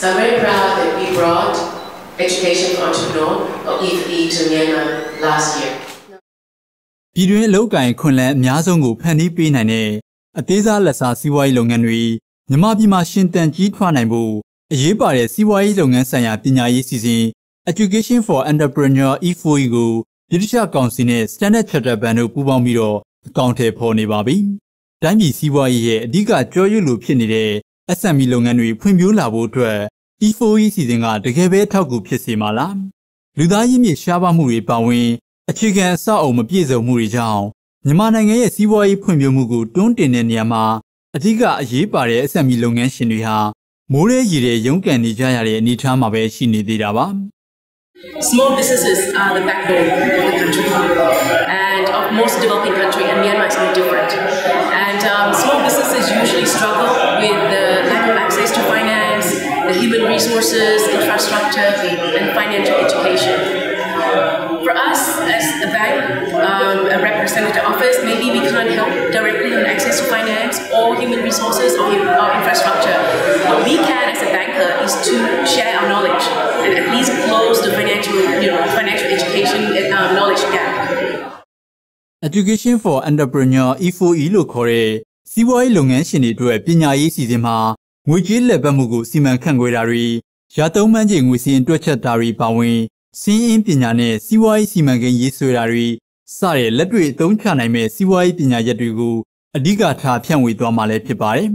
So I'm very proud that we brought education for entrepreneur or E3 to Myanmar last year. ပြည်တွင်းအလုပ်ကိုင်ခွင့်လန်းအများဆုံးကိုဖန်တီးပေးနိုင်တဲ့အသေးစားလက်စားစီးပွားရေးလုပ်ငန်းတွေမြန်မာပြည်မှာရှင်သန်ကြီးထွားနိုင်ဖို့အရေးပါတဲ့စီးပွားရေးလုပ်ငန်းဆိုင်ရာပညာရေးစီစဉ် Education for Entrepreneur E4E ကိုဗြိတိရှကောင်စီနဲ့ Standard Chartered Bank တို့ပူးပေါင်းပြီးတော့အကောင့်ထဲပေါ်နေပါပြီ။တိုင်းပြည်စီးပွားရေးရဲ့အဓိကကြောရွလို့ဖြစ်နေတဲ့ SME လုပ်ငန်းတွေဖွံ့ဖြိုးလာဖို့အတွက် E4E စီစဉ်ကတကယ်ပဲထောက်ကူဖြစ်စေမှာလား။လူသားရင်းမြစ်ရှားပါမှုတွေပါဝင်အခြေခံအဆောက်အအုံမပြည့်စုံမှုတွေကြောင့်မြန်မာနိုင်ငံရဲ့စီးပွားရေးဖွံ့ဖြိုးမှုကိုတွန်းတင်တဲ့နေရာမှာအဓိကအရေးပါတဲ့ SME လုပ်ငန်းရှင်တွေဟာမိုးရဲရည်တဲ့ရုန်းကန်နေကြရတဲ့အနေအထားမှာပဲရှိနေသေးတာပါ Small businesses are the backbone of the country and of most developing country and Myanmar the human resources, infrastructure and financial education. For us as a bank, um, a representative office, maybe we can't help directly on access to finance or human resources or, or infrastructure. What we can as a banker is to share our knowledge and at least close the financial, you know, financial education um, knowledge gap. Education for Entrepreneur E4E လို့ခေါ်တဲ့စီးပွားရေးလုပ်ငန်းရှင်တွေအတွက်ပညာရေးစီစဉ်မှာ ငွေကြေးလက်ပတ်မှုကိုစီမံခန့်ခွဲတာတွေရာသုံးမှန်းကျင်ငွေစီရင်တွက်ချက်တာတွေပါဝင်စီးအင်းပညာနဲ့စီးပွားရေးစီမံကိန်းရေးဆွဲတာတွေစတဲ့လက်တွေ့အသုံးချနိုင်မဲ့စီးပွားရေးပညာရပ်တွေကိုအဓိကထားဖြန့်ဝေသွားမှာလည်းဖြစ်ပါတယ်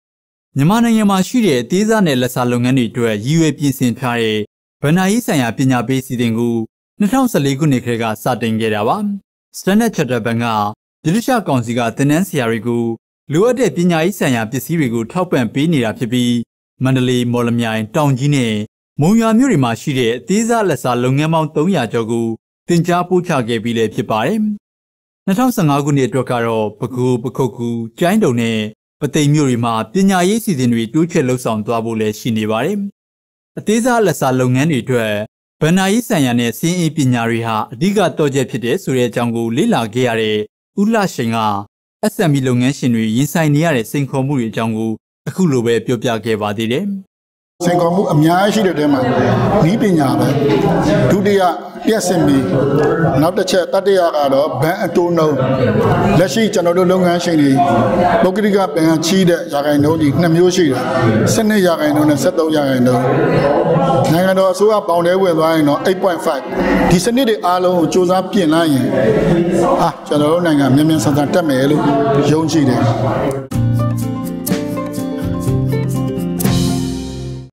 ။မြန်မာနိုင်ငံမှာရှိတဲ့အသေးစားနဲ့လက်စားလုပ်ငန်းတွေအတွက်ရည်ရွယ်ပြင်ဆင်ထားတဲ့ဗဏ္ဍာရေးဆိုင်ရာပညာပေးစီစဉ်ကို2014ခုနှစ်ခက်ကစတင်ခဲ့တာပါ။ Standard Chartered Bank ကဗြိတိရှကောင်စီကသင်တန်းဆရာတွေကို လိုအပ်တဲ့ပညာရေးဆိုင်ရာပစ္စည်းတွေကိုထောက်ပံ့ပေးနေတာဖြစ်ပြီးမန္တလေးမော်လမြိုင်တောင်ကြီးနဲ့မုံရွာမြို့တွေမှာရှိတဲ့အသေးစားလက်စားလုပ်ငန်းပေါင်း300ကျော်ကိုတင် जा ပို့ချခဲ့ပြီးလည်းဖြစ်ပါတယ်။2015ခုနှစ်အတွက်ကတော့ပဲခူးပခုတ်ကူကျိုင်းတုံနဲ့ပသိမ်မြို့တွေမှာပညာရေးစီစဉ်တွေတိုးချဲ့လှုပ်ဆောင်သွားဖို့လည်းရှိနေပါတယ်။အသေးစားလက်စားလုပ်ငန်းတွေအတွက်ဗဏ္ဍာရေးဆိုင်ရာနဲ့စီးအင်းပညာတွေဟာအဓိကတော့ချက်ဖြစ်တဲ့ဆိုတဲ့အကြောင်းကိုလေ့လာခဲ့ရတဲ့ဦးလှရှိန်က SME လုပ်ငန်းရှင်တွေရင်ဆိုင်နေရတဲ့စိန်ခေါ်မှုတွေအကြောင်းကိုအခုလိုပဲပြောပြခဲ့ပါသေးတယ်။ စိန်ခေါ်မှုအများကြီးရှိတဲ့တဲမှာဤပညာပဲဒုတိယပြက်စင်မီနောက်တစ်ချက်တတိယကတော့ဘဏ်အတိုးနှုန်းလက်ရှိကျွန်တော်တို့လုပ်ငန်းရှင်တွေပုဂ္ဂလိကဘဏ်ချီးတဲ့ရာခိုင်နှုန်းကြီးနှစ်မျိုးရှိတယ်12ရာခိုင်နှုန်းနဲ့73ရာခိုင်နှုန်းနိုင်ငံတော်အစိုးရပေါင်တဲဝင်သွားရင်တော့8.5ဒီစနစ်တွေအားလုံးကိုစူးစမ်းပြင်လိုက်ရင်အာကျွန်တော်တို့နိုင်ငံမြန်မြန်ဆန်ဆန်တက်မယ်လို့ယုံကြည်တယ်